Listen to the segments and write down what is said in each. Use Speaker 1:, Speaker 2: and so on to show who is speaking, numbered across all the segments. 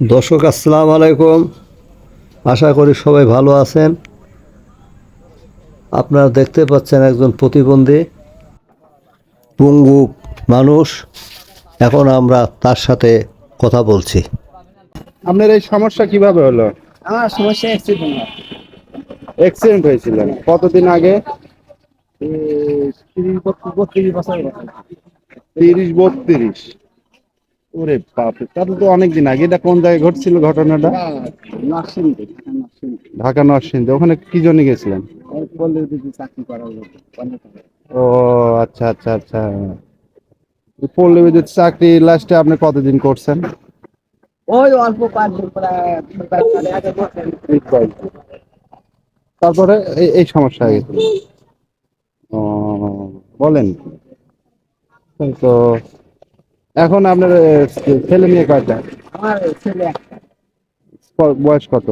Speaker 1: দর্শক আসসালাম আলাইকুম। আশা করি সবাই ভালো আছেন। আপনারা দেখতে পাচ্ছেন একজন প্রতিবন্ধী পঙ্গু মানুষ। এখন আমরা তার সাথে কথা বলছি।
Speaker 2: আপনার এই সমস্যা কীভাবে হলো?
Speaker 3: আমার সমস্যা অ্যাক্সিডেন্ট
Speaker 2: অ্যাক্সিডেন্ট হয়েছিল। কতদিন আগে?
Speaker 3: বত্রিশ বছর
Speaker 2: তিরিশ বত্রিশ। ওরে বাপ তাহলে তো অনেকদিন আগে। এটা কোন জায়গায় ঘটছিল ঘটনাটা? ঢাকা নরসিংদী। ওখানে কি জন্য গেছিলেন। ও আচ্ছা আচ্ছা আচ্ছা। পল্লী বিদ্যুৎ চাকরি লাস্টে আপনি কতদিন করছেন?
Speaker 3: ওই অল্প।
Speaker 2: তারপরে এই সমস্যা হয়ে গেছিল ও বলেন। তো এখন আপনার ছেলে মেয়ে কয়টা?
Speaker 3: আমার ছেলে একটা।
Speaker 2: বয়স কত?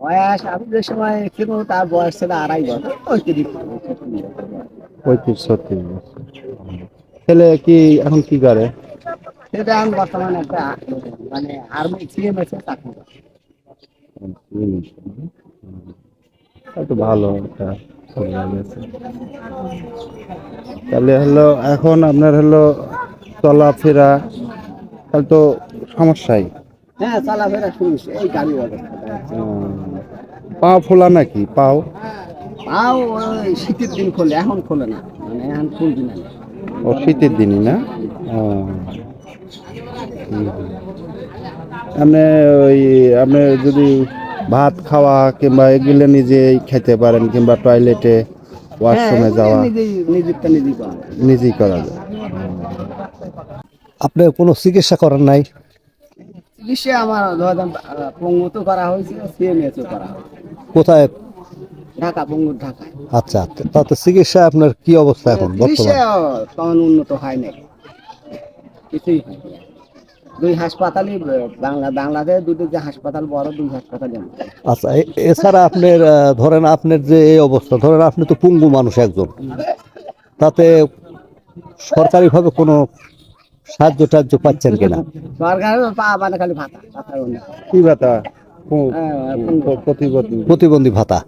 Speaker 3: বয়স আমি যে সময় ছিল তার বয়স ছিল আড়াই বছর ওই
Speaker 2: পঁয়ত্রিশ ছত্রিশ বছর। ছেলে কি এখন কি করে?
Speaker 3: সেটা আমি বর্তমানে একটা মানে আর্মি সিএমএস এ চাকরি করে।
Speaker 2: ভালো একটা তাহলে হলো এখন আপনার হলো চলাফেরা তাহলে তো সমস্যাই।
Speaker 3: হ্যাঁ চলাফেরা শুরু এই গাড়ি
Speaker 2: পা ফোলা নাকি? পাও?
Speaker 3: ওই শীতের দিন খোলে এখন খোলে না। মানে এখন খুলবি না।
Speaker 2: ও শীতের দিনই না? আপনি ওই আপনি যদি ভাত খাওয়া কিংবা এগুলো নিজেই খেতে পারেন কিংবা টয়লেটে ওয়াশরুমে যাওয়া
Speaker 3: হ্যাঁ, নিজেই নিজেরটা নিজেই করা যায়।
Speaker 1: আপনি কোনো চিকিৎসা করেন নাই?
Speaker 3: চিকিৎসা আমার ধরেন পঙ্গু তো করা হয়েছিল সিএমএসও করা
Speaker 1: কোথায়?
Speaker 3: ঢাকা পঙ্গুর ঢাকায়।
Speaker 1: আচ্ছা তাতে চিকিৎসা আপনার কি অবস্থা এখন বর্তমানে?
Speaker 3: তেমন উন্নত হয় নাই। কিছুই হয় দুই হাসপাতালই বাংলা বাংলাদেশ দুটো যে হাসপাতাল বড় দুই হাসপাতাল
Speaker 1: আচ্ছা এছাড়া আপনার ধরেন আপনার যে এই অবস্থা ধরেন আপনি তো পঙ্গু মানুষ একজন। তাতে সরকারিভাবে কোনো সাহায্য টাহ্য পাচ্ছেন কিনা?
Speaker 3: সরকারের পা মানে খালি ভাতা
Speaker 2: কি ব্যথা পু-
Speaker 3: হ্যাঁ।
Speaker 2: প্রতিবন্ধী।
Speaker 1: প্রতিবন্ধী ভাতা।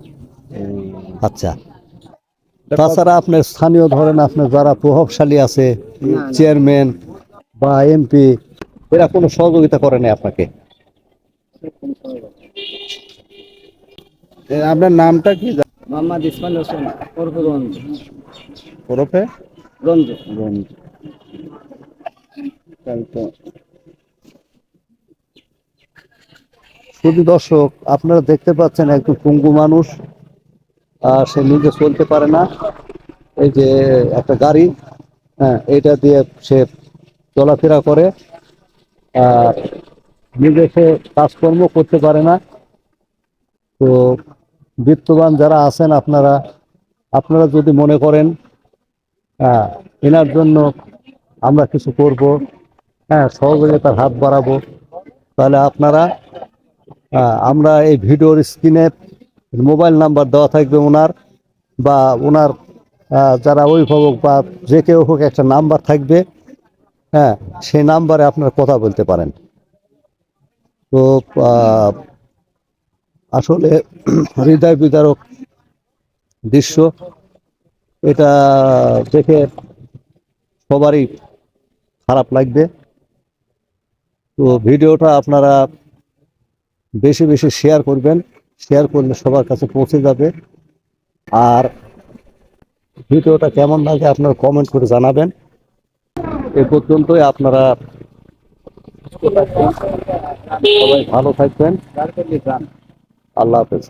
Speaker 1: আচ্ছা। তাছাড়া আপনার স্থানীয় ধরেন আপনার যারা প্রভাবশালী আছে। চেয়ারম্যান বা এমপি এরা কোনো সহযোগিতা করে না আপনাকে?
Speaker 2: আপনার নামটা কি?
Speaker 3: মোহাম্মদ ইসমাইল হোসেন ওরফে রঞ্জু
Speaker 2: ওরফে?
Speaker 3: রঞ্জু।
Speaker 2: তাহলে তো।
Speaker 1: শুধু দর্শক, আপনারা দেখতে পাচ্ছেন একজন পঙ্গু মানুষ, আর সে নিজে চলতে পারে না। এই যে একটা গাড়ি হ্যাঁ এটা দিয়ে সে চলাফেরা করে, আর নিজে সে কাজকর্ম করতে পারে না। তো বিত্তবান যারা আছেন আপনারা আপনারা যদি মনে করেন এনার জন্য আমরা কিছু করব। হ্যাঁ সহযোগিতার হাত বাড়াবো। তাহলে আপনারা আমরা এই ভিডিওর স্ক্রিনে মোবাইল নাম্বার দেওয়া থাকবে ওনার, বা ওনার যারা অভিভাবক বা যে কেউ হোক একটা নাম্বার থাকবে হ্যাঁ সেই নাম্বারে আপনারা কথা বলতে পারেন। তো আসলে হৃদয় বিদারক দৃশ্য, এটা দেখে সবারই খারাপ লাগবে। তো ভিডিওটা আপনারা বেশি বেশি শেয়ার করবেন শেয়ার করলে সবার কাছে পৌঁছে যাবে। আর ভিডিওটা কেমন লাগে আপনারা কমেন্ট করে জানাবেন। এ পর্যন্তই আপনারা সবাই ভালো থাকবেন। আল্লাহ হাফেজ।